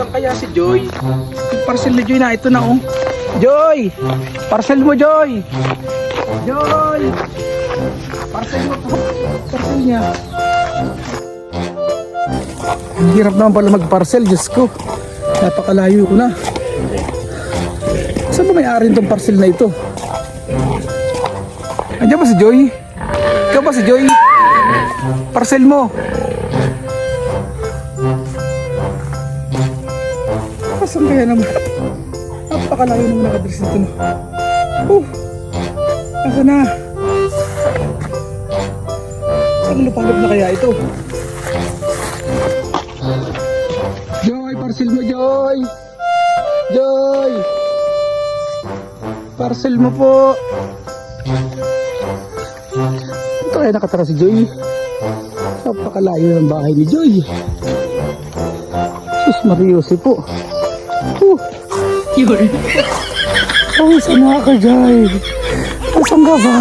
Saan kaya si Joy? Parcel ni Joy na, ito na oh. Joy! Parcel mo, Joy! Joy! Parcel mo po. Parcel niya. Ang hirap naman pala mag-parcel, Diyos ko. Napakalayo ko na. Saan ba may-ari itong parcel na ito? Andiyan ba si Joy? Ikaw ba si Joy? Parcel mo. Saan kaya naman? Napakalayo naman ang address nito. No? Oh, nasa na? Saan lupalop na kaya ito? Joy, parcel mo, Joy! Joy! Parcel mo po! Ito kaya nakatara si Joy. Napakalayo ng bahay ni Joy. Sus Mariose po. Yun. oh saan na ka, Joy? Asan ka ba?